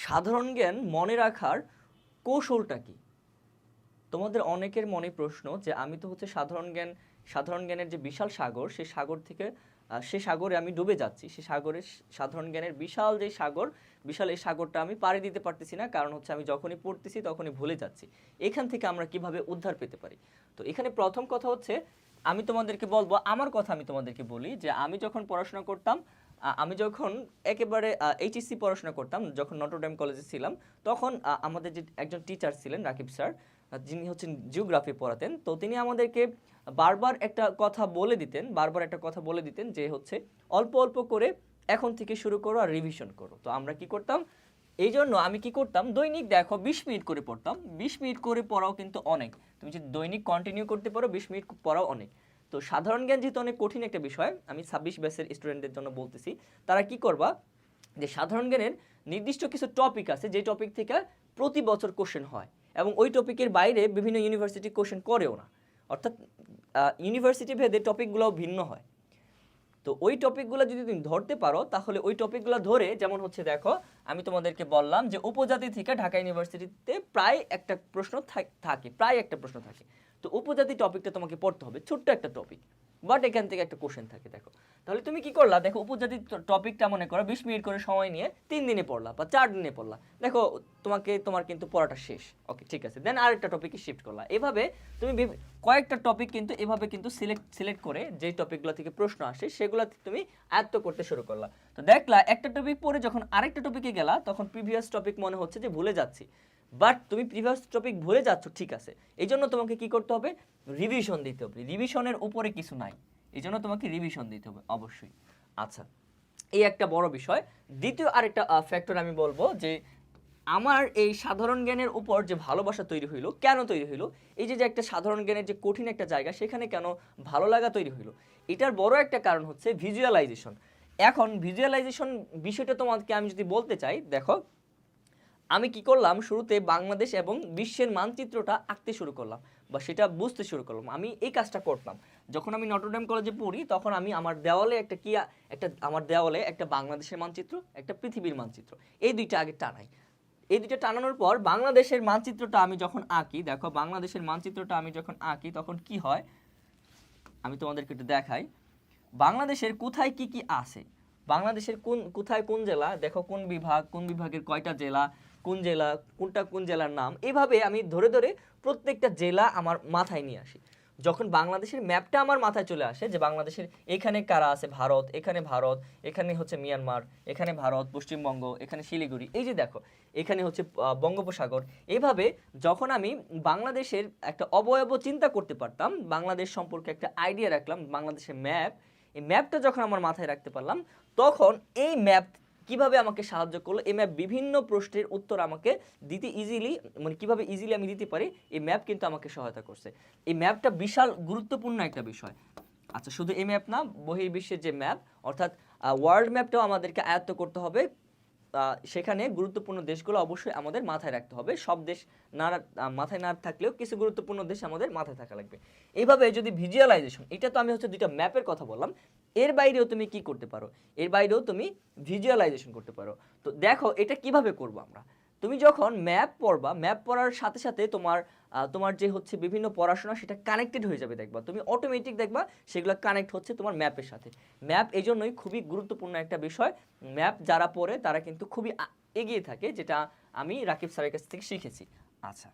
সাধারণ জ্ঞান মনে রাখার কৌশলটা কি? তোমাদের অনেকের মনে প্রশ্ন যে আমি তো হচ্ছে সাধারণ জ্ঞান, সাধারণ জ্ঞানের যে বিশাল সাগর, সেই সাগর থেকে সে সাগরে আমি ডুবে যাচ্ছি। সে সাগরের স- সাধারণ জ্ঞানের বিশাল যে সাগর, বিশাল এই সাগরটা আমি পাড়ি দিতে পারতেছি না। কারণ হচ্ছে আমি যখনই পড়তেছি তখনই ভুলে যাচ্ছি। এখান থেকে আমরা কীভাবে উদ্ধার পেতে পারি? তো এখানে প্রথম কথা হচ্ছে, আমি তোমাদেরকে বলব, আমার কথা আমি তোমাদেরকে বলি যে আমি যখন পড়াশোনা করতাম আমি যখন একেবারে এইচএসসি পড়াশোনা করতাম, যখন নটরডেম কলেজে ছিলাম, তখন আমাদের যে একজন টিচার ছিলেন, রাকিব স্যার যিনি হচ্ছেন জিওগ্রাফি পড়াতেন, তো তিনি আমাদেরকে বারবার একটা কথা বলে দিতেন, বারবার একটা কথা বলে দিতেন যে হচ্ছে, অল্প অল্প করে এখন থেকে শুরু করো আর রিভিশন করো। তো আমরা কি করতাম? এই জন্য আমি কি করতাম? দৈনিক দেখো, বিশ মিনিট করে পড়তাম। বিশ মিনিট করে পড়াও কিন্তু অনেক। তুমি যদি দৈনিক কন্টিনিউ করতে পারো, বিশ মিনিট পড়াও অনেক। তো সাধারণ জ্ঞান যেহেতু অনেক কঠিন একটা বিষয়, আমি ছাব্বিশ ব্যাচের স্টুডেন্টদের জন্য বলতেছি, তারা কি করবা? যে সাধারণ জ্ঞানের নির্দিষ্ট কিছু টপিক আছে যে টপিক থেকে প্রতি বছর কোশ্চেন হয় এবং ওই টপিকের বাইরে বিভিন্ন ইউনিভার্সিটি কোশ্চেন করেও না। অর্থাৎ ইউনিভার্সিটি ভেদে টপিকগুলোও ভিন্ন হয়। তো ওই টপিকগুলো যদি তুমি ধরতে পারো, তাহলে ওই টপিকগুলো ধরে যেমন হচ্ছে দেখো, আমি তোমাদেরকে বললাম যে উপজাতি থেকে ঢাকা ইউনিভার্সিটিতে প্রায় একটা প্রশ্ন থাকে, প্রায় একটা প্রশ্ন থাকে। তো উপজাতি টপিকটা তোমাকে পড়তে হবে, ছোট্ট একটা টপিক বাট এখান থেকে একটা কোশ্চেন থাকে, দেখো। তাহলে তুমি কি করলা? দেখো, উপজাতি টপিকটা মনে করো, বিশ মিনিট করে সময় নিয়ে তিন দিনে পড়লা বা চার দিনে পড়লা। দেখো, তোমাকে, তোমার কিন্তু পড়াটা শেষ। ওকে ঠিক আছে। দেন আরেকটা টপিকে শিফট করলা। এভাবে তুমি কয়েকটা টপিক কিন্তু, এভাবে কিন্তু সিলেক্ট সিলেক্ট করে যে টপিকগুলো থেকে প্রশ্ন আসে, সেগুলো তুমি আয়ত্ত করতে শুরু করলা। তো দেখলা, একটা টপিক পরে যখন আরেকটা টপিকে গেলা, তখন প্রিভিয়াস টপিক মনে হচ্ছে যে ভুলে যাচ্ছি। বাট তুমি প্রিভিয়াস টপিক ভুলে যাচ্ছ, ঠিক আছে। এই জন্য তোমাকে কি করতে হবে? রিভিশন দিতে হবে। রিভিশনের উপরে কিছু নাই। এই জন্য তোমাকে রিভিশন দিতে হবে, অবশ্যই। আচ্ছা এই একটা বড় বিষয়। দ্বিতীয় আরেকটা ফ্যাক্টর আমি বলব যে আমার এই সাধারণ জ্ঞানের উপর যে ভালোবাসা তৈরি হইল, কেন তৈরি হইল? এই যে যে একটা সাধারণ জ্ঞানের যে কঠিন একটা জায়গা, সেখানে কেন ভালো লাগা তৈরি হইল? এটার বড় একটা কারণ হচ্ছে ভিজুয়ালাইজেশন এখন ভিজুয়ালাইজেশন বিষয়টা তোমাকে আমি যদি বলতে চাই, দেখো আমি কি করলাম? শুরুতে বাংলাদেশ এবং বিশ্বের মানচিত্রটা আঁকতে শুরু করলাম বা সেটা বুঝতে শুরু করলাম। আমি এই কাজটা করতাম। যখন আমি নটরডেম কলেজে পড়ি, তখন আমি আমার দেওয়ালে একটা কি একটা আমার দেওয়ালে একটা বাংলাদেশের মানচিত্র, একটা পৃথিবীর মানচিত্র। এই দুইটা আগে টানাই। এই দুইটা টানানোর পর বাংলাদেশের মানচিত্রটা আমি যখন আঁকি, দেখো বাংলাদেশের মানচিত্রটা আমি যখন আঁকি, তখন কি হয়? আমি তোমাদেরকে একটু দেখাই। বাংলাদেশের কোথায় কি কি আছে? বাংলাদেশের কোন, কোথায় কোন জেলা? দেখো কোন বিভাগ, কোন বিভাগের কয়টা জেলা, কোন জেলা, কোনটা কোন জেলার নাম? এভাবে আমি ধরে ধরে প্রত্যেকটা জেলা আমার মাথায় নিয়ে আসি। যখন বাংলাদেশের ম্যাপটা আমার মাথায় চলে আসে যে বাংলাদেশের এখানে কারা আছে? ভারত, এখানে ভারত, এখানে হচ্ছে মিয়ানমার, এখানে ভারত, পশ্চিমবঙ্গ, এখানে শিলিগুড়ি। এই যে দেখো, এখানে হচ্ছে বঙ্গোপসাগর। এভাবে যখন আমি বাংলাদেশের একটা অবয়ব চিন্তা করতে পারতাম, বাংলাদেশ সম্পর্কে একটা আইডিয়া রাখলাম, বাংলাদেশের ম্যাপ এই ম্যাপটা যখন আমার মাথায় রাখতে পারলাম তখন এই ম্যাপ কীভাবে আমাকে সাহায্য করল? এই ম্যাপ বিভিন্ন প্রশ্নের উত্তর আমাকে দিতে ইজিলি মানে কীভাবে ইজিলি আমি দিতে পারি, এই ম্যাপ কিন্তু আমাকে সহায়তা করছে। এই ম্যাপটা বিশাল গুরুত্বপূর্ণ একটা বিষয়। আচ্ছা শুধু এই ম্যাপ না, বহির্বিশ্বের যে ম্যাপ অর্থাৎ ওয়ার্ল্ড ম্যাপটাও আমাদেরকে আয়ত্ত করতে হবে। সেখানে গুরুত্বপূর্ণ দেশগুলো অবশ্যই আমাদের মাথায় রাখতে হবে। সব দেশ না মাথায় না থাকলেও কিছু গুরুত্বপূর্ণ দেশ আমাদের মাথায় থাকা লাগবে। এইভাবে যদি ভিজুয়ালাইজেশন এটা তো আমি হচ্ছে দুইটা ম্যাপের কথা বললাম। এর বাইরেও তুমি কি করতে পারো? এর বাইরেও তুমি ভিজুয়ালাইজেশন করতে পারো। তো দেখো, এটা কীভাবে করব আমরা? তুমি যখন ম্যাপ পড়বা ম্যাপ পড়ার সাথে সাথে তোমার তোমার যে হচ্ছে বিভিন্ন পড়াশোনা, সেটা কানেক্টেড হয়ে যাবে দেখবা। তুমি অটোমেটিক দেখবা, সেগুলো কানেক্ট হচ্ছে তোমার ম্যাপের সাথে। ম্যাপ এই জন্যই খুবই গুরুত্বপূর্ণ একটা বিষয়। ম্যাপ যারা পড়ে, তারা কিন্তু খুবই এগিয়ে থাকে, যেটা আমি রাকিব স্যারের কাছ থেকে শিখেছি। আচ্ছা।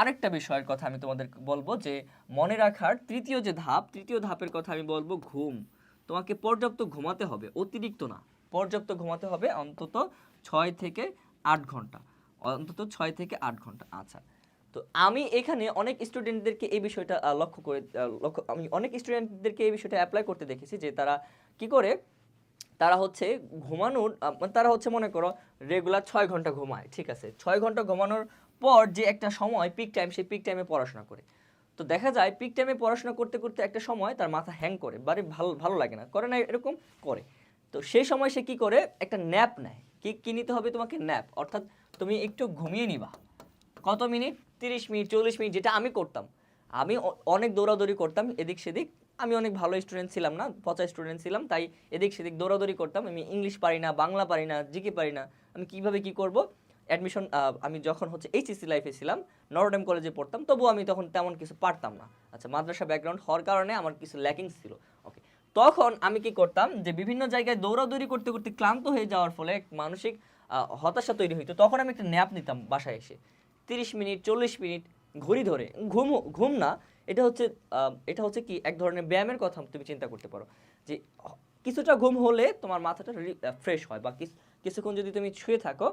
আরেকটা বিষয়ের কথা আমি তোমাদের বলব যে মনে রাখার তৃতীয় যে ধাপ, তৃতীয় ধাপের কথা আমি বলব ঘুম। তোমাকে পর্যাপ্ত ঘুমাতে হবে, অতিরিক্ত না। পর্যাপ্ত ঘুমাতে হবে অন্তত ছয় থেকে আট ঘণ্টা। অন্তত ছয় থেকে আট ঘণ্টা। আচ্ছা তো আমি এখানে অনেক স্টুডেন্টদেরকে এই বিষয়টা লক্ষ্য করে লক্ষ্য, আমি অনেক স্টুডেন্টদেরকে এই বিষয়টা অ্যাপ্লাই করতে দেখেছি যে তারা কি করে, তারা হচ্ছে ঘুমানোর মানে তারা হচ্ছে মনে করো রেগুলার ছয় ঘণ্টা ঘুমায়, ঠিক আছে? ছয় ঘণ্টা ঘুমানোর পর যে একটা সময় পিক টাইম সেই পিক টাইমে পড়াশোনা করে। তো দেখা যায় পিক টাইমে পড়াশোনা করতে করতে একটা সময় তার মাথা হ্যাং করে বারে ভালো ভালো লাগে না। করে না, এরকম করে। তো সেই সময় সে কি করে? একটা ন্যাপ নেয়। কি কি নিতে হবে তোমাকে? ন্যাপ অর্থাৎ তুমি একটু ঘুমিয়ে নিবা। কত মিনিট? তিরিশ মিনিট, চল্লিশ মিনিট, যেটা আমি করতাম। আমি অনেক দৌড়াদৌড়ি করতাম, এদিক সেদিক। আমি অনেক ভালো স্টুডেন্ট ছিলাম না, পচা স্টুডেন্ট ছিলাম, তাই এদিক সেদিক দৌড়াদৌড়ি করতাম। আমি ইংলিশ পারি না, বাংলা পারি না, জিকে পারি না। আমি কীভাবে কি করব? অ্যাডমিশন আমি যখন হচ্ছে এইচএসসি লাইফে ছিলাম নরডেম কলেজে পড়তাম, তবুও আমি তখন তেমন কিছু পারতাম না। আচ্ছা মাদ্রাসা ব্যাকগ্রাউন্ড হওয়ার কারণে আমার কিছু ল্যাকিংস ছিল। ওকে তখন আমি কি করতাম যে, বিভিন্ন জায়গায় দৌড়াদৌড়ি করতে করতে ক্লান্ত হয়ে যাওয়ার ফলে এক মানসিক হতাশা তৈরি হইতো। তখন আমি একটা ন্যাপ নিতাম বাসায় এসে। তিরিশ মিনিট, চল্লিশ মিনিট ঘড়ি ধরে। ঘুম ঘুম না, এটা হচ্ছে এটা হচ্ছে কি, এক ধরনের ব্যায়ামের কথা তুমি চিন্তা করতে পারো। যে, কিছুটা ঘুম হলে তোমার মাথাটা ফ্রেশ হয় বা কিছুক্ষণ যদি তুমি শুয়ে থাকো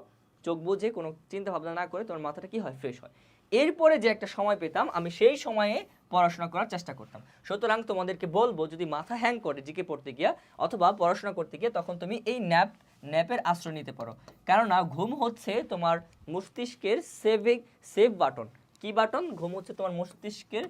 চোখ বুঝে কোনো চিন্তা ভাবনা না করে তোমার মাথাটা কি হয় ফ্রেশ হয়। এরপরে যে একটা সময় পেতাম, আমি সেই সময়ে পড়াশোনা করার চেষ্টা করতাম। সুতরাং তোমাদেরকে বলব, যদি মাথা হ্যাং করে জিকে পড়তে গিয়া অথবা পড়াশোনা করতে গিয়ে, তখন তুমি এই ন্যাপ, ন্যাপের আশ্রয় নিতে পারো। কেননা ঘুম হচ্ছে তোমার মস্তিষ্কের সেভিং সেভ বাটন কি বাটন ঘুম হচ্ছে তোমার মস্তিষ্কের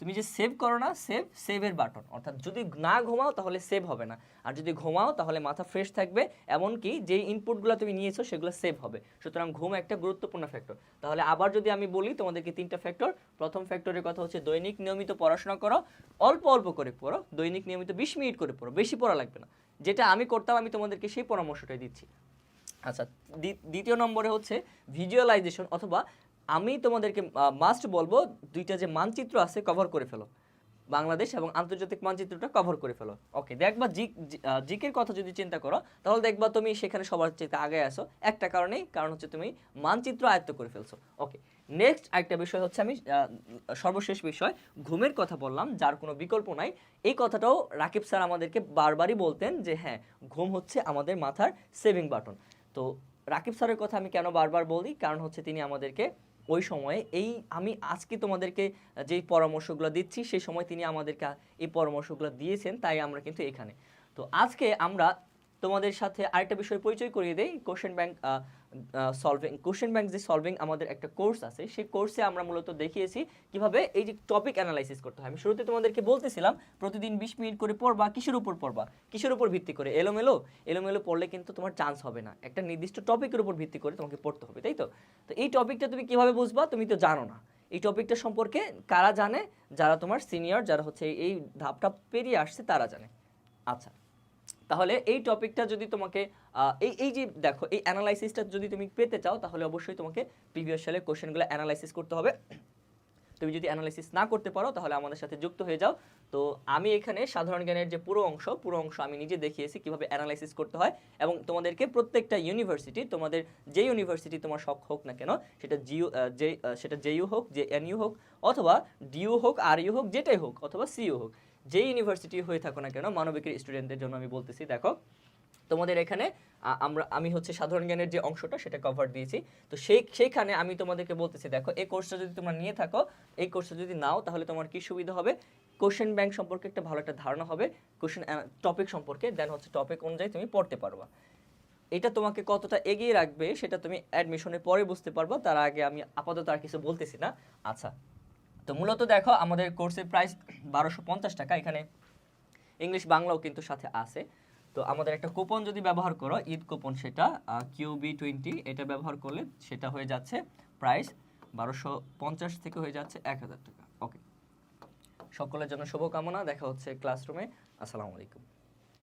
তুমি যে সেভ করো না সেভ সেভের বাটন অর্থাৎ যদি না ঘুমাও, তাহলে সেভ হবে না। আর যদি ঘুমাও, তাহলে মাথা ফ্রেশ থাকবে, এমনকি যেই ইনপুটগুলো তুমি নিয়েছো, সেগুলো সেভ হবে। সুতরাং ঘুম একটা গুরুত্বপূর্ণ ফ্যাক্টর তাহলে আবার যদি আমি বলি তোমাদেরকে তিনটা ফ্যাক্টর প্রথম ফ্যাক্টরের কথা হচ্ছে দৈনিক নিয়মিত পড়াশোনা করো, অল্প অল্প করে পড়ো, দৈনিক নিয়মিত বিশ মিনিট করে পড়ো, বেশি পড়া লাগবে না। যেটা আমি করতাম, আমি তোমাদেরকে সেই পরামর্শটাই দিচ্ছি। আচ্ছা দ্বিতীয় নম্বরে হচ্ছে ভিজুয়ালাইজেশন অথবা আমি তোমাদেরকে মাস্ট বলব দুইটা যে মানচিত্র আছে কভার করে ফেলো। বাংলাদেশ এবং আন্তর্জাতিক মানচিত্রটা কভার করে ফেলো। ওকে দেখবা জি, জি- জিকের কথা যদি চিন্তা করো, তাহলে দেখবা তুমি সেখানে সবার চেয়ে আগে আসো একটা কারণেই, কারণ হচ্ছে তুমি মানচিত্র আয়ত্ত করে ফেলছো। ওকে নেক্সট একটা বিষয় হচ্ছে আমি সর্বশেষ বিষয়, ঘুমের কথা বললাম, যার কোনো বিকল্প নাই। এই কথাটাও রাকিব স্যার আমাদেরকে বারবারই বলতেন যে হ্যাঁ ঘুম হচ্ছে আমাদের মাথার সেভিং বাটন তো রাকিব স্যারের কথা আমি কেন বারবার বলি? কারণ হচ্ছে তিনি আমাদেরকে ওই সময়ে এই আমি আজকে তোমাদেরকে যেই পরামর্শগুলো দিচ্ছি সেই সময় তিনি আমাদেরকে এই পরামর্শগুলো দিয়েছেন, তাই আমরা কিন্তু এখানে। তো আজকে আমরা তোমাদের সাথে আরেকটা বিষয় পরিচয় করিয়ে দেই। Question bank solving question bank যে সলভিং আমাদের একটা কোর্স আছে, সেই কোর্সে আমরা মূলত দেখিয়েছি কীভাবে এই যে টপিক অ্যানালাইসিস করতে হয়। আমি শুরুতে তোমাদেরকে বলতেছিলাম, প্রতিদিন বিশ মিনিট করে পড়বা, কিসের উপর পড়বা? কিসের উপর ভিত্তি করে? এলোমেলো? এলোমেলো পড়লে কিন্তু তোমার চান্স হবে না। একটা নির্দিষ্ট টপিকের উপর ভিত্তি করে তোমাকে পড়তে হবে, তাই তো? তো এই টপিকটা তুমি কীভাবে বুঝবা, তুমি তো জানো না। এই টপিকটা সম্পর্কে কারা জানে? যারা তোমার সিনিয়র যারা হচ্ছে এই ধাপটা পেরিয়ে আসছে, তারা জানে। আচ্ছা তাহলে এই টপিকটা যদি তোমাকে এই এই যে দেখো, এই অ্যানালাইসিসটা যদি তুমি পেতে চাও, তাহলে অবশ্যই তোমাকে প্রিভিয়াস সালের কোশ্চেনগুলো অ্যানালাইসিস করতে হবে। তুমি যদি অ্যানালাইসিস না করতে পারো, তাহলে আমাদের সাথে যুক্ত হয়ে যাও। তো আমি এখানে সাধারণ জ্ঞানের যে পুরো অংশ পুরো অংশ আমি নিজে দেখিয়েছি কীভাবে অ্যানালাইসিস করতে হয় এবং তোমাদেরকে প্রত্যেকটা ইউনিভার্সিটি তোমাদের যে ইউনিভার্সিটি তোমার শখ হোক না কেন, সেটা জিও যে সেটা জেইউ হোক, যে এনইউ হোক, অথবা ডিইউ হোক আর ইউ হোক, যেটাই হোক, অথবা সিইউ হোক যে ইউনিভার্সিটি হয়ে থাকো না কেন, মানবিকের স্টুডেন্টদের জন্য আমি বলতেছি, দেখো, তোমাদের এখানে আমরা, আমি হচ্ছে সাধারণ জ্ঞানের যে অংশটা, সেটা কভার দিয়েছি। তো সেই, সেইখানে আমি তোমাদেরকে বলতেছি, দেখো, এই কোর্সটা যদি তোমরা নিয়ে থাকো, এই কোর্সটা যদি নাও, তাহলে তোমার কি সুবিধা হবে? কোশ্চেন ব্যাংক সম্পর্কে একটা ভালো একটা ধারণা হবে। কোশ্চেন টপিক সম্পর্কে দেন হচ্ছে টপিক অনুযায়ী তুমি পড়তে পারবা। এটা তোমাকে কতটা এগিয়ে রাখবে, সেটা তুমি অ্যাডমিশনের পরে বুঝতে পারবা। তার আগে আমি আপাতত আর কিছু বলতেছি না। আচ্ছা তো মূলত দেখো আমাদের কোর্সের প্রাইস বারোশো টাকা, এখানে ইংলিশ বাংলাও কিন্তু সাথে আছে। তো আমাদের একটা কুপন যদি ব্যবহার করো, ঈদ কুপন সেটা কিউবি টোয়েন্টি এটা ব্যবহার করলে সেটা হয়ে যাচ্ছে প্রাইস বারোশো পঞ্চাশ থেকে হয়ে যাচ্ছে এক হাজার টাকা। ওকে সকলের জন্য শুভকামনা, দেখা হচ্ছে ক্লাসরুমে আসসালামু আলাইকুম।